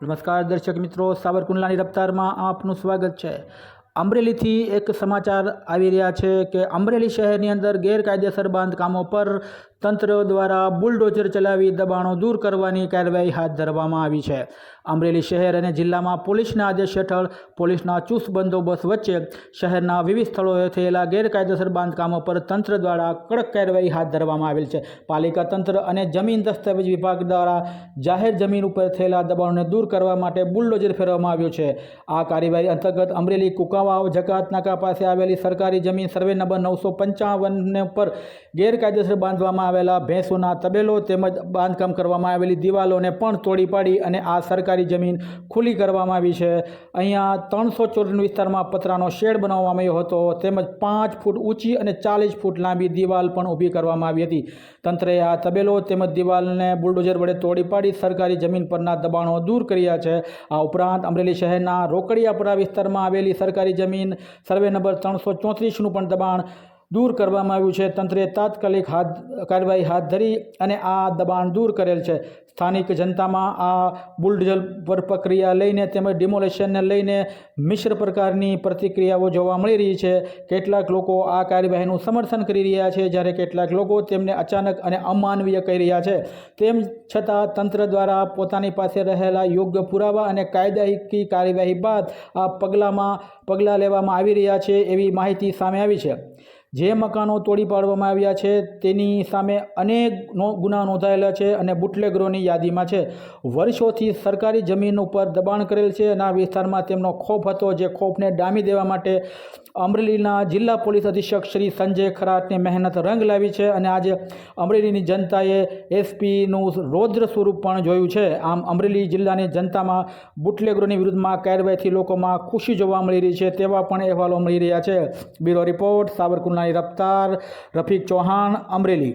નમસ્કાર દર્શક મિત્રો, સાવરકુંડલાની રફતારમાં આપનું સ્વાગત છે. અમરેલીથી એક સમાચાર આવી રહ્યા છે કે અમરેલી શહેરની અંદર ગેરકાયદેસર બાંધકામો પર તંત્ર દ્વારા બુલડોઝર ચલાવી દબાણો દૂર કરવાની કાર્યવાહી હાથ ધરવામાં આવી છે. અમરેલી શહેર અને જિલ્લામાં પોલીસના આદેશ હેઠળ પોલીસના ચુસ્ત બંદોબસ્ત વચ્ચે શહેરના વિવિધ સ્થળોએ થયેલા ગેરકાયદેસર બાંધકામો પર તંત્ર દ્વારા કડક કાર્યવાહી હાથ ધરવામાં આવેલ છે. પાલિકા તંત્ર અને જમીન દસ્તાવેજ વિભાગ દ્વારા જાહેર જમીન ઉપર થયેલા દબાણોને દૂર કરવા માટે બુલડોઝર ફેરવવામાં આવ્યું છે. આ કાર્યવાહી અંતર્ગત અમરેલી કુકાવાવ, જકાત, નાકા પાસે આવેલી સરકારી જમીન સર્વે નંબર નવસો પંચાવનને ઉપર ગેરકાયદેસર બાંધવામાં આવેલા ભેંસોના તબેલો તેમજ બાંધકામ કરવામાં આવેલી દિવાલોને પણ તોડી પાડી અને આ સરકારી જમીન ખુલ્લી કરવામાં આવી છે. અહીંયા ત્રણસો ચોરન વિસ્તારમાં પતરાનો શેડ બનાવવામાં આવ્યો હતો. તેમજ પાંચ ફૂટ ઊંચી અને ચાલીસ ફૂટ લાંબી દિવાલ પણ ઊભી કરવામાં આવી હતી. તંત્રએ આ તબેલો તેમજ દિવાલને બુલડોઝર વડે તોડી પાડી સરકારી જમીન પરના દબાણો દૂર કર્યા છે. આ ઉપરાંત અમરેલી શહેરના રોકડિયાપુરા વિસ્તારમાં આવેલી સરકારી જમીન સર્વે નંબર ત્રણસો ચોત્રીસનું પણ દબાણ દૂર કરવામાં આવ્યું છે. તંત્રે તાત્કાલિક હાથ, કાર્યવાહી હાથ ધરી અને આ દબાણ દૂર કરેલ છે. સ્થાનિક જનતામાં આ બુલડોઝર પર પ્રક્રિયા લઈને તેમજ ડિમોલેશનને લઈને મિશ્ર પ્રકારની પ્રતિક્રિયાઓ જોવા મળી રહી છે. કેટલાક લોકો આ કાર્યવાહીનું સમર્થન કરી રહ્યા છે, જ્યારે કેટલાક લોકો તેમને અચાનક અને અમાનવીય કહી રહ્યા છે. તેમ છતાં તંત્ર દ્વારા પોતાની પાસે રહેલા યોગ્ય પુરાવા અને કાયદાકીય કાર્યવાહી બાદ આ પગલાંમાં, પગલાં લેવામાં આવી રહ્યા છે એવી માહિતી સામે આવી છે. જે મકાનો તોડી પાડવામાં આવ્યા છે, તેની સામે અનેક ગુના નોંધાયેલા છે અને બુટલેગરોની યાદીમાં છે. વર્ષોથી સરકારી જમીન ઉપર દબાણ કરેલ છે અને આ વિસ્તારમાં તેમનો ખોફ હતો, જે ખોફને ડામી દેવા માટે અમરેલીના જિલ્લા પોલીસ અધિક્ષક શ્રી સંજય ખરાટની મહેનત રંગ લાવી છે અને આજે અમરેલીની જનતાએ એસપીનું રૌદ્ર સ્વરૂપ પણ જોયું છે. આમ અમરેલી જિલ્લાની જનતામાં બુટલેગરોની વિરુદ્ધમાં કાર્યવાહીથી લોકોમાં ખુશી જોવા મળી રહી છે તેવા પણ અહેવાલો મળી રહ્યા છે. બ્યુરો રિપોર્ટ સાવરકુંડલાની રફતાર રફીક ચૌહાણ અમરેલી